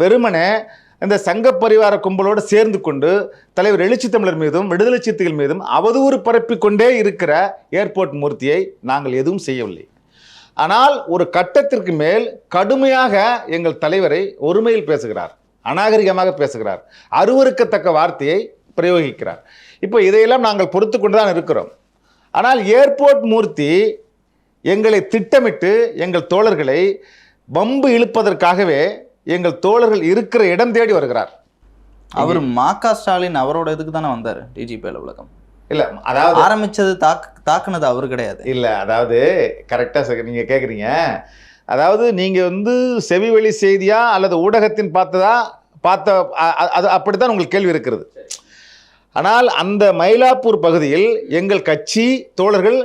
வெறுமனே இந்த சங்க பரிவார கும்பலோடு சேர்ந்து கொண்டு தலைவர் எழுச்சி தமிழர் மீதும் விடுதலை சிறுத்தைகள் மீதும் அவதூறு பரப்பிக்கொண்டே இருக்கிற ஏர்போர்ட் மூர்த்தியை நாங்கள் எதுவும் செய்யவில்லை. ஆனால் ஒரு கட்டத்திற்கு மேல் கடுமையாக எங்கள் தலைவரை ஒருமையில் பேசுகிறார் அநாகரிகமாக பேசுகிறார் அருவருக்கத்தக்க வார்த்தையை பிரயோகிக்கிறார். இப்போ இதையெல்லாம் நாங்கள் பொறுத்து கொண்டு தான் இருக்கிறோம். ஆனால் ஏர்போர்ட் மூர்த்தி எங்களை திட்டமிட்டு எங்கள் தோழர்களை வம்பு இழுப்பதற்காகவே எங்கள் தோழர்கள் இருக்கிற இடம் தேடி வருகிறார். அவர் மா க ஸ்டாலின் அவரோட இதுக்கு தானே வந்தார் டிஜிபி அலுவலகம் இல்ல அதாவது ஆரம்பிச்சது தாக்கு தாக்குனது அவர் கிடையாது. இல்ல அதாவது கரெக்டா நீங்க கேக்குறீங்க. அதாவது நீங்க வந்து செவிவழி செய்தியா அல்லது ஊடகத்தின் பார்த்ததா பார்த்த அது அப்படித்தான் உங்களுக்கு கேள்வி இருக்கிறது. ஆனால் அந்த மயிலாப்பூர் பகுதியில் எங்கள் கட்சி தோழர்கள்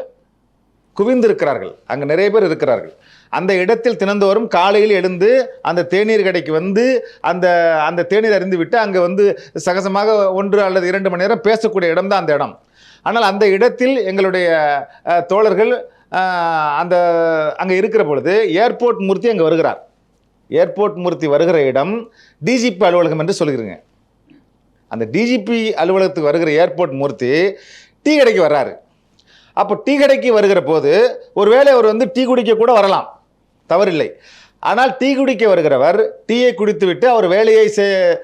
குவிந்திருக்கிறார்கள். அங்கே நிறைய பேர் இருக்கிறார்கள். அந்த இடத்தில் தினந்தோறும் காலையில் எழுந்து அந்த தேநீர் கடைக்கு வந்து அந்த அந்த தேநீர் அறிந்து விட்டு அங்கே வந்து சகசமாக ஒன்று அல்லது இரண்டு மணி நேரம் பேசக்கூடிய இடம் தான் அந்த இடம். ஆனால் அந்த இடத்தில் எங்களுடைய தோழர்கள் அந்த அங்கே இருக்கிற பொழுது ஏர்போர்ட் மூர்த்தி அங்கே வருகிறார். ஏர்போர்ட் மூர்த்தி வருகிற இடம் டிஜிபி அலுவலகம் என்று சொல்கிறீங்க. அந்த டிஜிபி அலுவலகத்துக்கு வருகிற ஏர்போர்ட் மூர்த்தி டீ கடைக்கு வர்றாரு. அப்போ டீ கடைக்கு வருகிற போது ஒருவேளை அவர் வந்து டீ குடிக்க கூட வரலாம். தவறில்லை. ஆனால் டீ குடிக்க வருகிறவர் டீயை குடித்துவிட்டு அவர் வேலையை செ-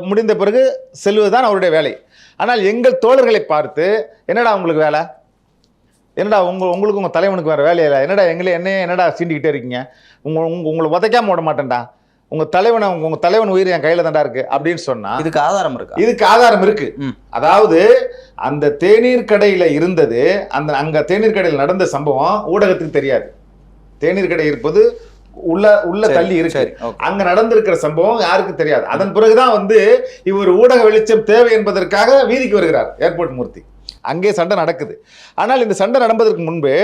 முடிந்த பிறகு செல்வதுதான் அவருடைய வேலை. ஆனால் எங்கள் தோழர்களை பார்த்து என்னடா உங்களுக்கு வேலை? என்னடா உங்கள் உங்களுக்கு உங்கள் தலைவனுக்கு வேறு வேலையில்லை என்னடா எங்களே என்னையே என்னடா சீண்டிக்கிட்டே இருக்கீங்க? உங்கள் உங்க உங்களை உதைக்காம விட மாட்டேன்டா உங்கள் தலைவனை உங்கள் தலைவன் உயிர் என் கையில் தான்டா இருக்கு அப்படின்னு சொன்னா இதுக்கு ஆதாரம் இருக்கா? இதுக்கு ஆதாரம் இருக்கு. அதாவது அந்த தேநீர் கடையில இருந்தது அந்த அங்க தேநீர் கடையில் நடந்த சம்பவம் ஊடகத்துக்கு தெரியாது. தேநீர் கடை இருப்பது உள்ள உள்ள தள்ளி இருக்கு. அங்க நடந்திருக்கிற சம்பவம் யாருக்கும் தெரியாது. அதன் பிறகுதான் வந்து இவர் ஊடக வெளிச்சம் தேவை என்பதற்காக வீதிக்கு வருகிறார் ஏர்போர்ட் மூர்த்தி. அங்கே சண்டை நடக்குது. ஆனால் இந்த சண்டை நடப்பதற்கு முன்பு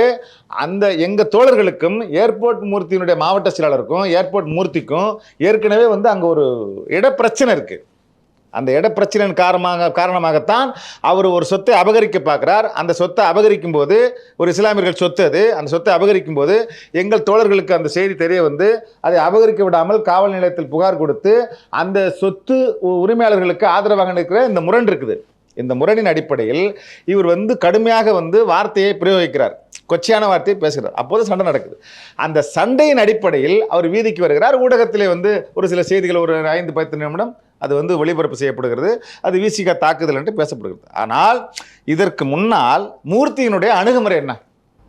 அந்த எங்க தோழர்களுக்கும் ஏர்போர்ட் மூர்த்தியினுடைய மாவட்ட செயலாளருக்கும் ஏர்போர்ட் மூர்த்திக்கும் ஏற்கனவே வந்து அங்க ஒரு இடப்பிரச்சனை இருக்கு. அந்த இட பிரச்சனையின் காரணமாக காரணமாகத்தான் அவர் ஒரு சொத்தை அபகரிக்க பார்க்குறார். அந்த சொத்தை அபகரிக்கும் போது ஒரு இஸ்லாமியர்கள் சொத்து அது. அந்த சொத்தை அபகரிக்கும் போது எங்கள் தோழர்களுக்கு அந்த செய்தி தெரிய வந்து அதை அபகரிக்க விடாமல் காவல் நிலையத்தில் புகார் கொடுத்து அந்த சொத்து உரிமையாளர்களுக்கு ஆதரவாக நிற்கிற இந்த முரண் இருக்குது. இந்த முரணின் அடிப்படையில் இவர் வந்து கடுமையாக வந்து வார்த்தையை பிரயோகிக்கிறார். கொச்சையான வார்த்தையை பேசுகிறார். அப்போது சண்டை நடக்குது. அந்த சண்டையின் அடிப்படையில் அவர் வீதிக்கு வருகிறார். ஊடகத்திலே வந்து ஒரு சில செய்திகள் ஒரு ஐந்து பத்து நிமிடம் அது வந்து ஒளிபரப்பு செய்யப்படுகிறது அது விசிக தாக்குதல் என்று பேசப்படுகிறது. ஆனால் இதற்கு முன்னால் மூர்த்தியினுடைய அணுகுமுறை என்ன?